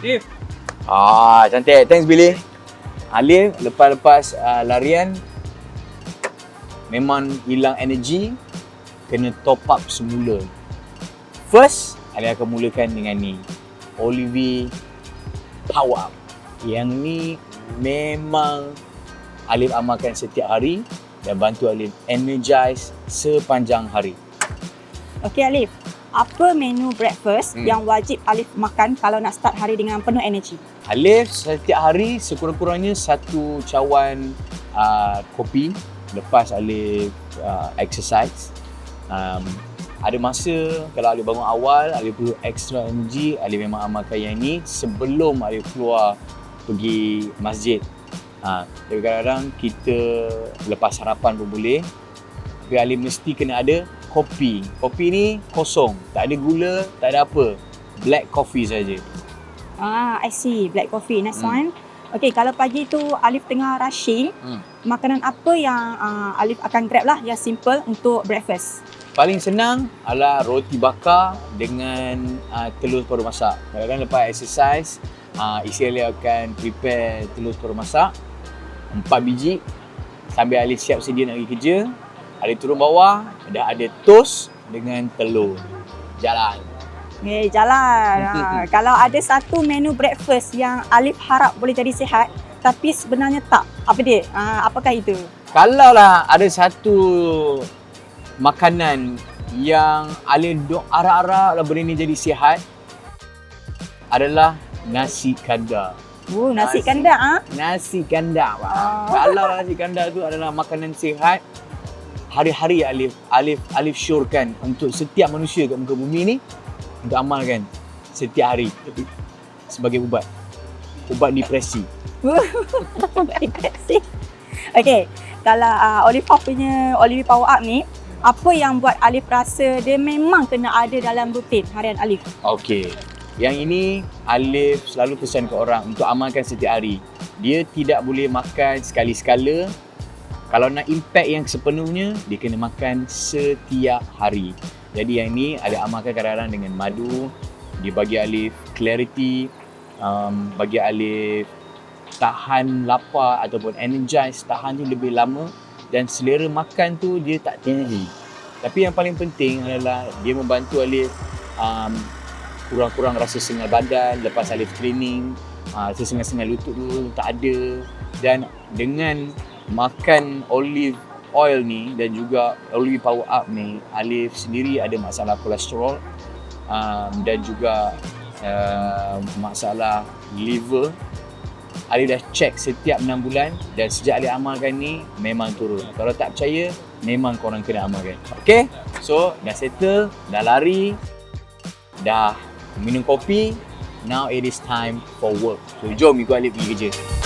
Alif. Ah, cantik. Thanks Billy. Alif lepas-lepas uh, larian memang hilang energy kena top up semula. First, Alif akan mulakan dengan ni. Olive Power Up. Yang ni memang Alif amalkan setiap hari dan bantu Alif energize sepanjang hari. Okey Alif, apa menu breakfast Hmm. yang wajib Alif makan kalau nak start hari dengan penuh energi? Alif setiap hari sekurang-kurangnya satu cawan uh, kopi lepas Alif uh, exercise. Um, ada masa kalau Alif bangun awal, Alif perlu extra energy, Alif memang amalkan yang ni sebelum Alif keluar pergi masjid. Ha, tapi kadang-kadang kita lepas sarapan pun boleh. Alif mesti kena ada kopi. Kopi ni kosong, tak ada gula, tak ada apa. Black coffee saja. Ah, I see. Black coffee. Next Hmm. one. Okey, kalau pagi tu Alif tengah rushing, Hmm. makanan apa yang uh, Alif akan grab lah yang simple untuk breakfast? Paling senang adalah roti bakar dengan uh, telur separuh masak. Kadang-kadang lepas exercise, uh, isi Ali akan prepare telur separuh masak. Empat biji. Sambil Ali siap sedia nak pergi kerja, Ali turun bawah, dah ada toast dengan telur. Jalan. Okay, jalan. ha, kalau ada satu menu breakfast yang Alif harap boleh jadi sihat, tapi sebenarnya tak. Apa dia? Ah, apakah itu? Kalau lah ada satu makanan yang Ali dok arak-arak lah benda ni jadi sihat adalah nasi kandar. Oh, nasi Nasi. kandar ah. Nasi kandar. Oh. Kalau nasi kandar tu adalah makanan sihat, hari-hari Alif Alif Alif syorkan untuk setiap manusia kat muka bumi ni untuk amalkan setiap hari sebagai ubat. Ubat depresi. Depresi. Okey, kalau uh, Olive punya Olive Power Up ni, apa yang buat Alif rasa dia memang kena ada dalam rutin harian Alif? Okey. Yang ini Alif selalu pesan ke orang untuk amalkan setiap hari. Dia tidak boleh makan sekali-sekala. Kalau nak impact yang sepenuhnya, dia kena makan setiap hari. Jadi yang ini ada amalkan kadang-kadang dengan madu. Dia bagi Alif clarity, um, bagi Alif tahan lapar ataupun energize, tahan tu lebih lama dan selera makan tu dia tak tinggi. Tapi yang paling penting adalah dia membantu Alif um, kurang-kurang rasa sengal badan lepas Alif training uh, rasa sengal-sengal lutut tu tak ada dan dengan makan olive oil ni dan juga olive power up ni Alif sendiri ada masalah kolesterol um, dan juga uh, masalah liver Alif dah check setiap 6 bulan dan sejak Alif amalkan ni memang turun. Kalau tak percaya, memang korang kena amalkan. Okay? So, dah settle, dah lari, dah minum kopi. Now it is time for work. So, jom ikut Alif pergi kerja.